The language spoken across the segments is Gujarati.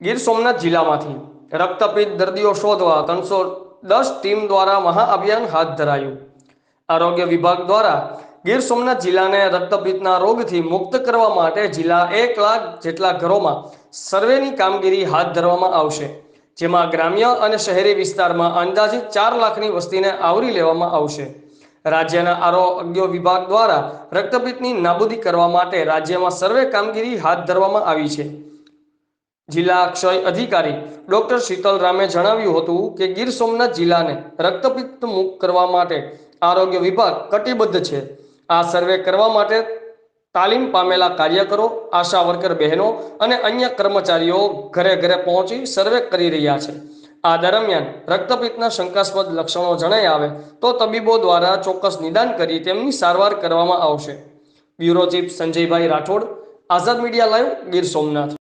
ગીર સોમનાથ જિલ્લામાંથી રક્તપિત દર્દીઓ શોધવા ત્રણસો દસ ટીમ દ્વારા મહાઅભિયાન હાથ ધરાયું. આરોગ્ય વિભાગ દ્વારા ગીર સોમનાથ જિલ્લાને રક્તપિતના રોગથી મુક્ત કરવા માટે જિલ્લા એક લાખ જેટલા ઘરોમાં સર્વેની કામગીરી હાથ ધરવામાં આવશે, જેમાં ગ્રામ્ય અને શહેરી વિસ્તારમાં અંદાજિત ચાર લાખની વસ્તીને આવરી લેવામાં આવશે. રાજ્યના આરોગ્ય વિભાગ દ્વારા રક્તપિતની નાબૂદી કરવા માટે રાજ્યમાં સર્વે કામગીરી હાથ ધરવામાં આવી છે. જિલ્લા ક્ષય અધિકારી ડોક્ટર શીતલ રામે જણાવ્યું હતું કે ગીર સોમનાથ જિલ્લાને રક્તપિત્ત મુક્ત કરવા માટે આરોગ્ય વિભાગ કટિબદ્ધ છે. આ સર્વે કરવા માટે તાલીમ પામેલા કાર્યકરો, આશા વર્કર બહેનો અને અન્ય કર્મચારીઓ ઘરે ઘરે પહોંચી સર્વે કરી રહ્યા છે. આ દરમિયાન રક્તપિત્તના શંકાસ્પદ લક્ષણો જણાઈ આવે તો તબીબો દ્વારા ચોક્કસ નિદાન કરી તેમની સારવાર કરવામાં આવશે. Bureau chief Sanjaybhai Rathod, Azad media live, Gir Somnath.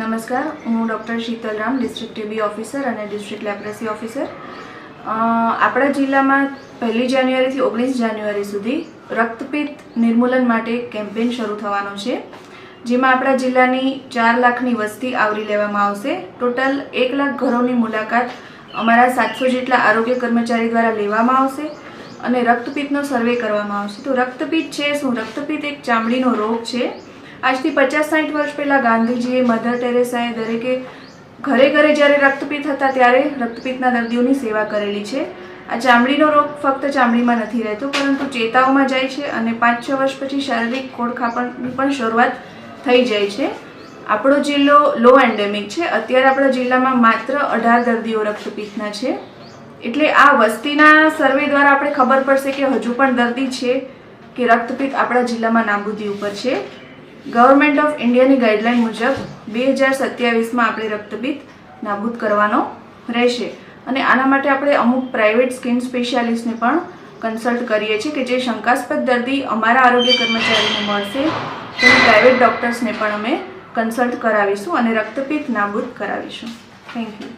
નમસ્કાર, હું doctor Sheetalram district TB officer અને ડિસ્ટ્રિક્ટ લેપ્રેસી ઓફિસર. આપણા જિલ્લામાં પહેલી જાન્યુઆરીથી ઓગણીસ જાન્યુઆરી સુધી રક્તપિત્ત નિર્મૂલન માટે કેમ્પેન શરૂ થવાનો છે, જેમાં આપણા જિલ્લાની ચાર લાખની વસ્તી આવરી લેવામાં આવશે. ટોટલ એક લાખ ઘરોની મુલાકાત અમારા સાતસો જેટલા આરોગ્ય કર્મચારી દ્વારા લેવામાં આવશે અને રક્તપિત્તનો સર્વે કરવામાં આવશે. તો રક્તપિત્ત છે શું? રક્તપિત્ત એક ચામડીનો રોગ છે. આજથી પચાસ સાઠ વર્ષ પહેલાં ગાંધીજીએ મધર ટેરેસાએ દરેકે ઘરે ઘરે જ્યારે રક્તપિત હતા ત્યારે રક્તપિતના દર્દીઓની સેવા કરેલી છે. આ ચામડીનો રોગ ફક્ત ચામડીમાં નથી રહેતો, પરંતુ ચેતાઓમાં જાય છે અને પાંચ છ વર્ષ પછી શારીરિક ખોડખાપણની પણ શરૂઆત થઈ જાય છે. આપણો જિલ્લો લો એન્ડેમિક છે. અત્યારે આપણા જિલ્લામાં માત્ર અઢાર દર્દીઓ રક્તપિતના છે. એટલે આ વસ્તીના સર્વે દ્વારા આપણે ખબર પડશે કે હજુ પણ દર્દી છે કે રક્તપિત આપણા જિલ્લામાં નાબૂદી ઉપર છે. ગવર્મેન્ટ ઓફ ઇન્ડિયાની ગાઈડલાઇન મુજબ બે હજાર સત્યાવીસમાં આપણે રક્તપિત્ત નાબૂદ કરવાનો રહેશે. અને આના માટે આપણે અમુક પ્રાઇવેટ સ્કિન સ્પેશિયાલિસ્ટને પણ કન્સલ્ટ કરીએ છીએ કે જે શંકાસ્પદ દર્દી અમારા આરોગ્ય કર્મચારીને મળશે, તેની પ્રાઇવેટ ડૉક્ટર્સને પણ અમે કન્સલ્ટ કરાવીશું અને રક્તપિત નાબૂદ કરાવીશું. Thank you